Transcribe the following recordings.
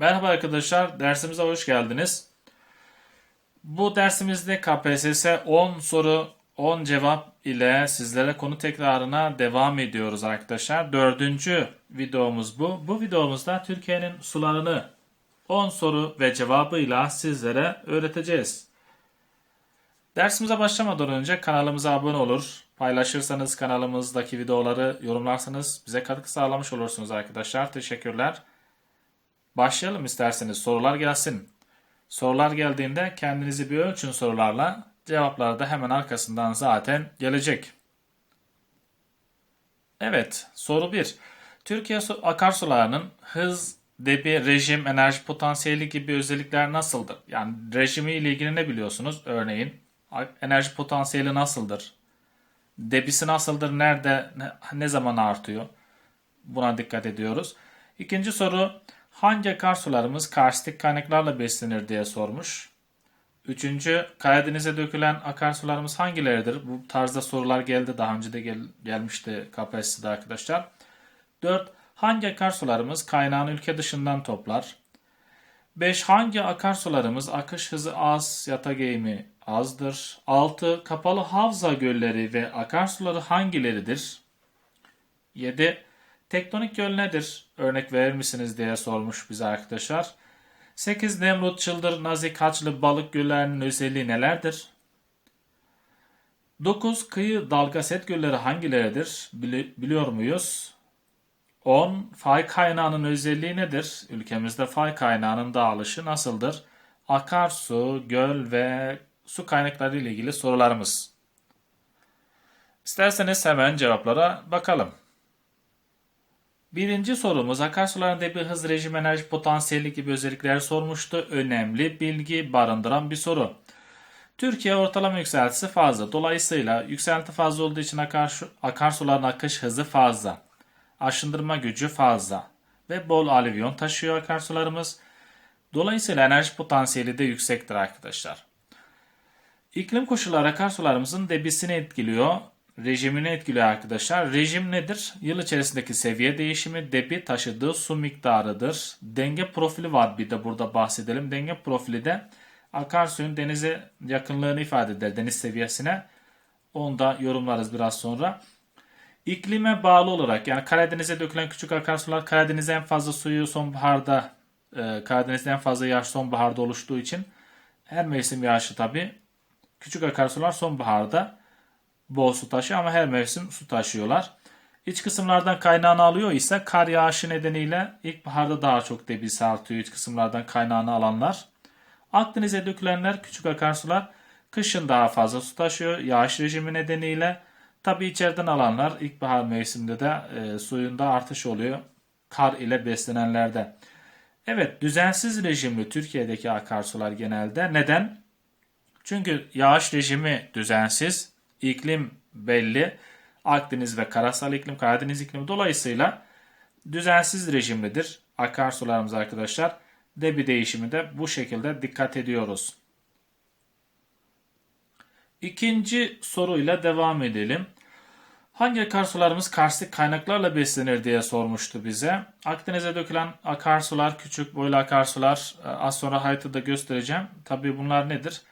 Merhaba arkadaşlar, dersimize hoş geldiniz. Bu dersimizde KPSS 10 soru 10 cevap ile sizlere konu tekrarına devam ediyoruz arkadaşlar. Dördüncü videomuz bu. Bu videomuzda Türkiye'nin sularını 10 soru ve cevabıyla sizlere öğreteceğiz. Dersimize başlamadan önce kanalımıza abone olur, paylaşırsanız kanalımızdaki videoları yorumlarsanız bize katkı sağlamış olursunuz arkadaşlar. Teşekkürler. Başlayalım isterseniz sorular gelsin. Sorular geldiğinde kendinizi bir ölçün sorularla cevaplar da hemen arkasından zaten gelecek. Evet soru 1. Türkiye su- akarsularının hız, debi, rejim, enerji potansiyeli gibi özellikler nasıldır? Yani rejimi ile ilgili ne biliyorsunuz? Örneğin enerji potansiyeli nasıldır? Debisi nasıldır? Nerede, ne, ne zaman artıyor? Buna dikkat ediyoruz. İkinci soru hangi akarsularımız karstik kaynaklarla beslenir diye sormuş. Üçüncü Karadeniz'e dökülen akarsularımız hangileridir? Bu tarzda sorular geldi daha önce de gel- gelmişti KPSS'de arkadaşlar. 4. Hangi akarsularımız kaynağını ülke dışından toplar? 5. Hangi akarsularımız akış hızı az, yatak eğimi azdır? 6. Kapalı havza gölleri ve akarsuları hangileridir? 7. Tektonik göl nedir? Örnek verir misiniz diye sormuş bize arkadaşlar. 8. Nemrut, Çıldır, Nazik, Haçlı, Balık göllerinin özelliği nelerdir? 9. Kıyı dalga set gölleri hangileridir? Bili- biliyor muyuz? 10. Fay kaynağının özelliği nedir? Ülkemizde fay kaynağının dağılışı nasıldır? Akarsu, göl ve su kaynakları ile ilgili sorularımız. İsterseniz hemen cevaplara bakalım. Birinci sorumuz akarsuların debi hız rejim enerji potansiyeli gibi özellikler sormuştu. Önemli bilgi barındıran bir soru. Türkiye ortalama yükseltisi fazla. Dolayısıyla yükselti fazla olduğu için akarsu, akarsuların akış hızı fazla. Aşındırma gücü fazla. Ve bol alüvyon taşıyor akarsularımız. Dolayısıyla enerji potansiyeli de yüksektir arkadaşlar. İklim koşulları akarsularımızın debisini etkiliyor, rejimini etkiliyor arkadaşlar. Rejim nedir? Yıl içerisindeki seviye değişimi, debi taşıdığı su miktarıdır. Denge profili var bir de burada bahsedelim. Denge profili de akarsuyun denize yakınlığını ifade eder, deniz seviyesine. Onu da yorumlarız biraz sonra. İklime bağlı olarak yani Karadeniz'e dökülen küçük akarsular Karadeniz'e en fazla suyu sonbaharda, e, Karadeniz'de en fazla yağış sonbaharda oluştuğu için her mevsim yağışı tabi Küçük akarsular sonbaharda bol su taşıyor ama her mevsim su taşıyorlar. İç kısımlardan kaynağını alıyor ise kar yağışı nedeniyle ilkbaharda daha çok debisi artıyor iç kısımlardan kaynağını alanlar. Akdeniz'e dökülenler küçük akarsular kışın daha fazla su taşıyor yağış rejimi nedeniyle. Tabi içeriden alanlar ilkbahar mevsiminde de e, suyunda artış oluyor kar ile beslenenlerde. Evet düzensiz rejimli Türkiye'deki akarsular genelde neden? Çünkü yağış rejimi düzensiz, iklim belli. Akdeniz ve karasal iklim, Karadeniz iklimi dolayısıyla düzensiz rejimlidir. Akarsularımız arkadaşlar. Debi değişimi de bu şekilde dikkat ediyoruz. İkinci soruyla devam edelim. Hangi akarsularımız karstik kaynaklarla beslenir diye sormuştu bize. Akdeniz'e dökülen akarsular, küçük boylu akarsular e, az sonra haritada göstereceğim. Tabii bunlar nedir?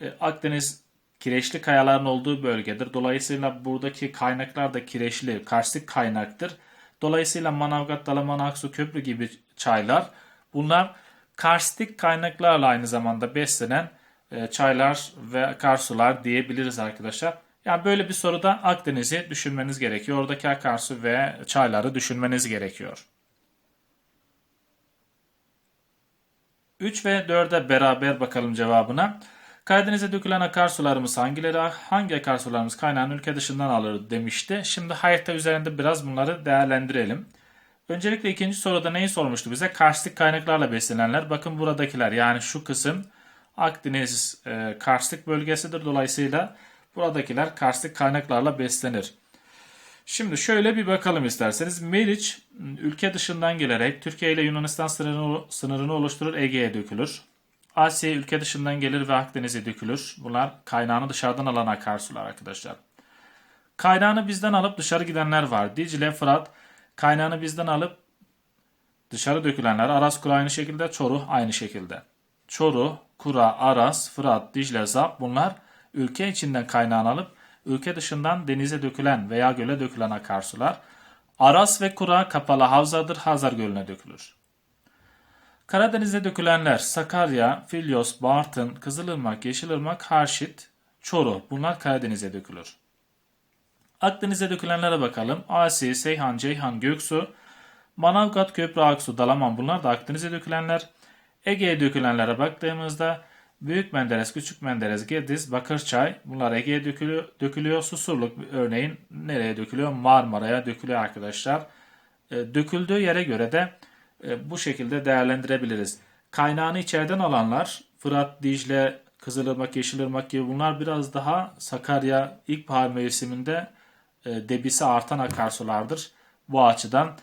E, Akdeniz kireçli kayaların olduğu bölgedir. Dolayısıyla buradaki kaynaklar da kireçli, karstik kaynaktır. Dolayısıyla Manavgat, Dalaman, Aksu, Köprü gibi çaylar bunlar karstik kaynaklarla aynı zamanda beslenen e, çaylar ve akarsular diyebiliriz arkadaşlar. Yani böyle bir soruda Akdeniz'i düşünmeniz gerekiyor. Oradaki akarsu ve çayları düşünmeniz gerekiyor. 3 ve 4'e beraber bakalım cevabına. Karadeniz'e dökülen akarsularımız hangileri, hangi akarsularımız kaynağını ülke dışından alır demişti. Şimdi harita üzerinde biraz bunları değerlendirelim. Öncelikle ikinci soruda neyi sormuştu bize? Karstik kaynaklarla beslenenler. Bakın buradakiler yani şu kısım Akdeniz e, karstik bölgesidir. Dolayısıyla buradakiler karstik kaynaklarla beslenir. Şimdi şöyle bir bakalım isterseniz. Meriç ülke dışından gelerek Türkiye ile Yunanistan sınırını, sınırını oluşturur Ege'ye dökülür. Asya ülke dışından gelir ve Akdeniz'e dökülür. Bunlar kaynağını dışarıdan alan akarsular arkadaşlar. Kaynağını bizden alıp dışarı gidenler var. Dicle, Fırat kaynağını bizden alıp dışarı dökülenler Aras Kura aynı şekilde, Çoruh aynı şekilde. Çoruh, Kura, Aras, Fırat, Dicle, Zap bunlar ülke içinden kaynağını alıp ülke dışından denize dökülen veya göle dökülen akarsular. Aras ve Kura kapalı havzadır, Hazar Gölü'ne dökülür. Karadeniz'e dökülenler Sakarya, Filyos, Bartın, Kızılırmak, Yeşilırmak, Harşit, Çoruh bunlar Karadeniz'e dökülür. Akdeniz'e dökülenlere bakalım. Asi, Seyhan, Ceyhan, Göksu, Manavgat, Köprü, Aksu, Dalaman bunlar da Akdeniz'e dökülenler. Ege'ye dökülenlere baktığımızda Büyük Menderes, Küçük Menderes, Gediz, Bakırçay bunlar Ege'ye dökülüyor. dökülüyor. Susurluk örneğin nereye dökülüyor? Marmara'ya dökülüyor arkadaşlar. E, döküldüğü yere göre de e, bu şekilde değerlendirebiliriz. Kaynağını içeriden alanlar Fırat, Dicle, Kızılırmak, Yeşilırmak gibi bunlar biraz daha Sakarya ilkbahar mevsiminde e, debisi artan akarsulardır. Bu açıdan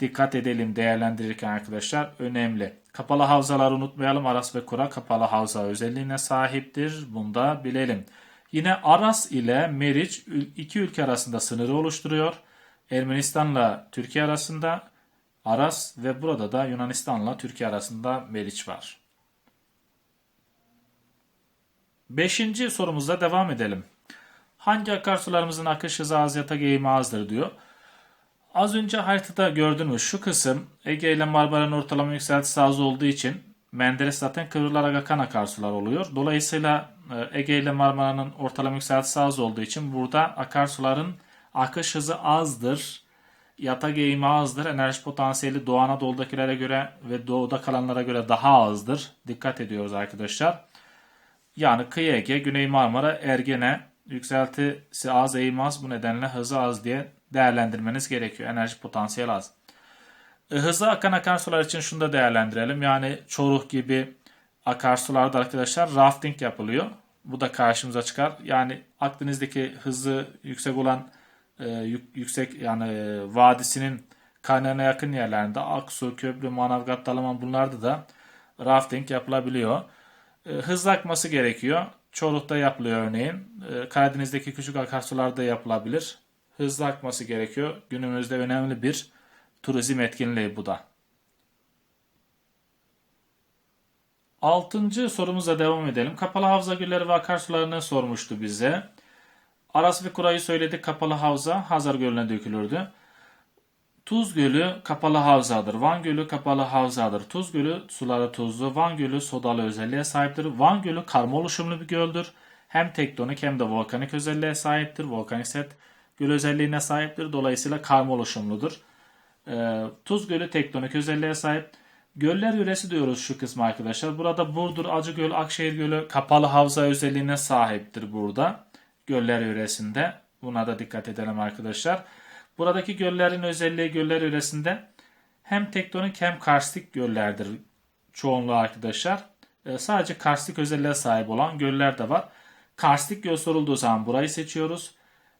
dikkat edelim değerlendirirken arkadaşlar önemli. Kapalı havzaları unutmayalım. Aras ve Kura kapalı havza özelliğine sahiptir. Bunu da bilelim. Yine Aras ile Meriç iki ülke arasında sınırı oluşturuyor. Ermenistan'la Türkiye arasında Aras ve burada da Yunanistan'la Türkiye arasında Meriç var. Beşinci sorumuzda devam edelim. Hangi akarsularımızın akış hızı az yata eğimi azdır diyor. Az önce haritada gördüğünüz şu kısım Ege ile Marmara'nın ortalama yükseltisi az olduğu için Menderes zaten kıvrılarak akan akarsular oluyor. Dolayısıyla e, Ege ile Marmara'nın ortalama yükseltisi az olduğu için burada akarsuların akış hızı azdır. Yatak eğimi azdır. Enerji potansiyeli Doğu Anadolu'dakilere göre ve doğuda kalanlara göre daha azdır. Dikkat ediyoruz arkadaşlar. Yani kıyı Ege, Güney Marmara, Ergene yükseltisi az, eğimi az. Bu nedenle hızı az diye değerlendirmeniz gerekiyor. Enerji potansiyeli az. E, hızlı akan akarsular için şunu da değerlendirelim. Yani Çoruh gibi akarsularda arkadaşlar rafting yapılıyor. Bu da karşımıza çıkar. Yani Akdeniz'deki hızı yüksek olan e, yüksek yani e, vadisinin kaynağına yakın yerlerinde Aksu, Köprü, Manavgat, Dalaman bunlarda da rafting yapılabiliyor. E, hızlı akması gerekiyor. Çoruh'ta yapılıyor örneğin. E, Karadeniz'deki küçük akarsularda yapılabilir. Hızlı akması gerekiyor. Günümüzde önemli bir turizm etkinliği bu da. Altıncı sorumuza devam edelim. Kapalı havza gölleri ve akarsularını sormuştu bize. Aras ve Kura'yı söyledik. Kapalı havza Hazar Gölü'ne dökülürdü. Tuz Gölü kapalı havzadır. Van Gölü kapalı havzadır. Tuz Gölü suları tuzlu. Van Gölü sodalı özelliğe sahiptir. Van Gölü karma oluşumlu bir göldür. Hem tektonik hem de volkanik özelliğe sahiptir. Volkanik set göl özelliğine sahiptir. Dolayısıyla karma oluşumludur. Ee, Tuz Gölü tektonik özelliğe sahip. Göller yöresi diyoruz şu kısmı arkadaşlar. Burada Burdur, Acıgöl, Akşehir Gölü kapalı havza özelliğine sahiptir burada. Göller yöresinde. Buna da dikkat edelim arkadaşlar. Buradaki göllerin özelliği göller yöresinde hem tektonik hem karstik göllerdir çoğunluğu arkadaşlar. Ee, sadece karstik özelliğe sahip olan göller de var. Karstik göl sorulduğu zaman burayı seçiyoruz.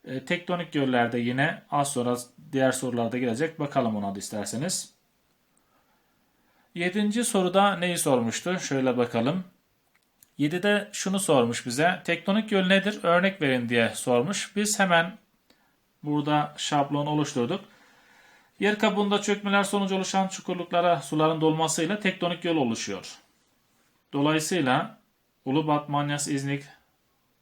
Ee, tektonik göllerde yine az sonra diğer sorularda gelecek. Bakalım ona da isterseniz. Yedinci soruda neyi sormuştu? Şöyle bakalım. 7'de şunu sormuş bize. Tektonik göl nedir? Örnek verin diye sormuş. Biz hemen burada şablon oluşturduk. Yer kabuğunda çökmeler sonucu oluşan çukurluklara suların dolmasıyla tektonik göl oluşuyor. Dolayısıyla Ulubat, Manyas, İznik,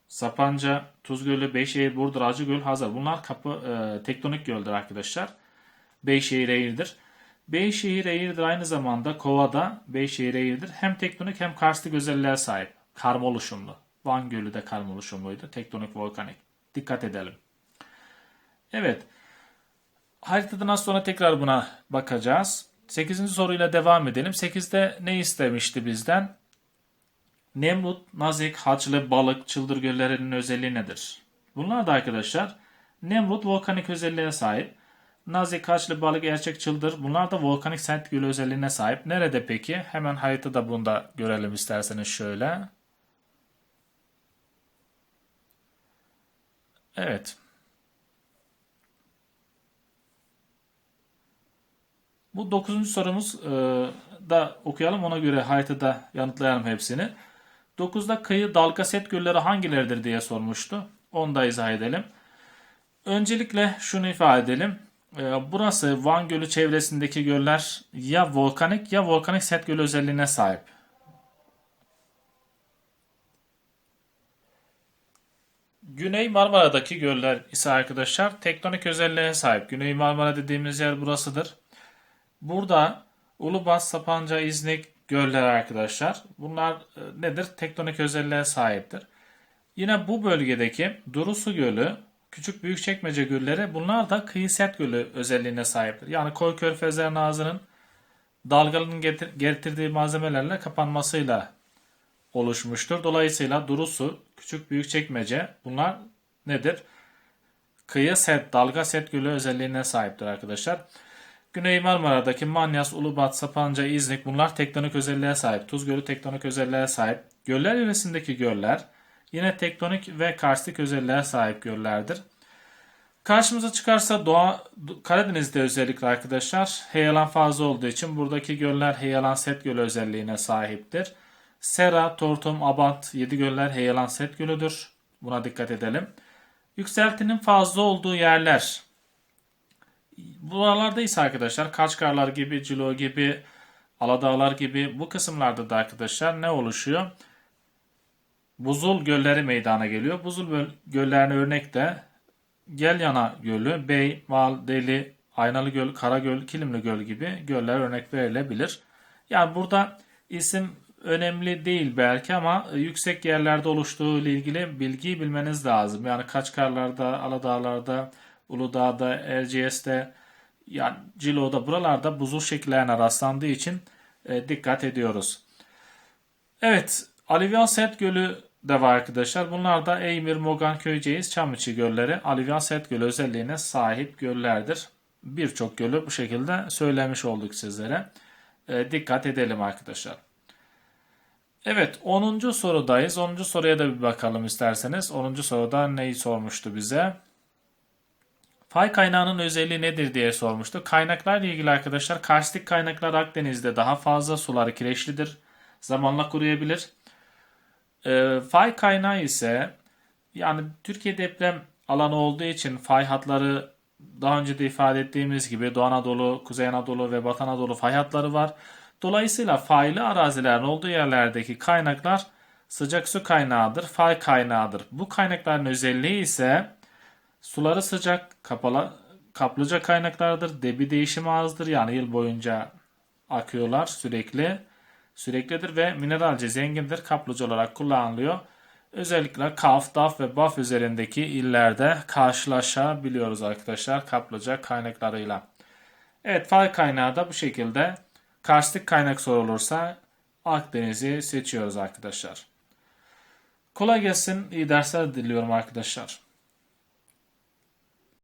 Sapanca, Tuzgölü, Beyşehir, Burdur, Acıgöl, Hazar. Bunlar kapı e, tektonik göldür arkadaşlar. Beyşehir Eğirdir. Beyşehir Eğirdir aynı zamanda Kova'da Beyşehir Eğirdir. Hem tektonik hem karstik özelliğe sahip. Karma oluşumlu. Van Gölü de karma oluşumluydu. Tektonik volkanik. Dikkat edelim. Evet. Haritadan az sonra tekrar buna bakacağız. 8. soruyla devam edelim. 8'de ne istemişti bizden? Nemrut, Nazik, Haçlı, Balık, Çıldır göllerinin özelliği nedir? Bunlar da arkadaşlar Nemrut volkanik özelliğe sahip. Nazik, Haçlı, Balık, Gerçek, Çıldır bunlar da volkanik sent gölü özelliğine sahip. Nerede peki? Hemen haritada bunu da görelim isterseniz şöyle. Evet. Bu dokuzuncu sorumuz e, da okuyalım. Ona göre haritada yanıtlayalım hepsini. 9'da kıyı dalga set gölleri hangileridir diye sormuştu. Onu da izah edelim. Öncelikle şunu ifade edelim. Ee, burası Van Gölü çevresindeki göller ya volkanik ya volkanik set gölü özelliğine sahip. Güney Marmara'daki göller ise arkadaşlar tektonik özelliğe sahip. Güney Marmara dediğimiz yer burasıdır. Burada Ulubat, Sapanca, İznik gölleri arkadaşlar. Bunlar e, nedir? Tektonik özelliğe sahiptir. Yine bu bölgedeki Durusu Gölü, Küçük Büyükçekmece gölleri bunlar da kıyı set gölü özelliğine sahiptir. Yani koy körfezlerin ağzının dalgaların getir- getirdiği malzemelerle kapanmasıyla oluşmuştur. Dolayısıyla Durusu, Küçük Büyükçekmece bunlar nedir? Kıyı set, dalga set gölü özelliğine sahiptir arkadaşlar. Güney Marmara'daki Manyas, Ulubat, Sapanca, İznik bunlar tektonik özelliğe sahip. Tuz Gölü tektonik özelliğe sahip. Göller yöresindeki göller yine tektonik ve karstik özelliğe sahip göllerdir. Karşımıza çıkarsa Doğa Karadeniz'de özellikle arkadaşlar heyelan fazla olduğu için buradaki göller heyelan set gölü özelliğine sahiptir. Sera, Tortum, Abant, Yedi göller heyelan set gölüdür. Buna dikkat edelim. Yükseltinin fazla olduğu yerler Buralarda ise arkadaşlar Kaçkarlar gibi, Cilo gibi, Aladağlar gibi bu kısımlarda da arkadaşlar ne oluşuyor? Buzul gölleri meydana geliyor. Buzul göllerine örnek de Gelyana Gölü, Bey, Val, Deli, Aynalı Göl, Karagöl, Kilimli Göl gibi göller örnek verilebilir. Yani burada isim önemli değil belki ama yüksek yerlerde oluştuğu ile ilgili bilgiyi bilmeniz lazım. Yani Kaçkarlar'da, Aladağlar'da, Uludağ'da, Erciyes'te, yani Cilo'da buralarda buzul şekillerine rastlandığı için e, dikkat ediyoruz. Evet, Alivyan Set Gölü de var arkadaşlar. Bunlar da Eymir, Mogan, Köyceğiz, Çamlıçı gölleri Alivyan Set Gölü özelliğine sahip göllerdir. Birçok gölü bu şekilde söylemiş olduk sizlere. E, dikkat edelim arkadaşlar. Evet 10. sorudayız. 10. soruya da bir bakalım isterseniz. 10. soruda neyi sormuştu bize? Fay kaynağının özelliği nedir diye sormuştu. Kaynaklarla ilgili arkadaşlar karstik kaynaklar Akdeniz'de daha fazla suları kireçlidir. Zamanla kuruyabilir. E, fay kaynağı ise yani Türkiye deprem alanı olduğu için fay hatları daha önce de ifade ettiğimiz gibi Doğu Anadolu, Kuzey Anadolu ve Batı Anadolu fay hatları var. Dolayısıyla faylı arazilerin olduğu yerlerdeki kaynaklar sıcak su kaynağıdır, fay kaynağıdır. Bu kaynakların özelliği ise suları sıcak, kapalı, kaplıca kaynaklardır. Debi değişimi azdır yani yıl boyunca akıyorlar sürekli. Süreklidir ve mineralce zengindir. Kaplıca olarak kullanılıyor. Özellikle Kaf, Daf ve Baf üzerindeki illerde karşılaşabiliyoruz arkadaşlar kaplıca kaynaklarıyla. Evet fay kaynağı da bu şekilde. Karstik kaynak sorulursa Akdeniz'i seçiyoruz arkadaşlar. Kolay gelsin. iyi dersler diliyorum arkadaşlar.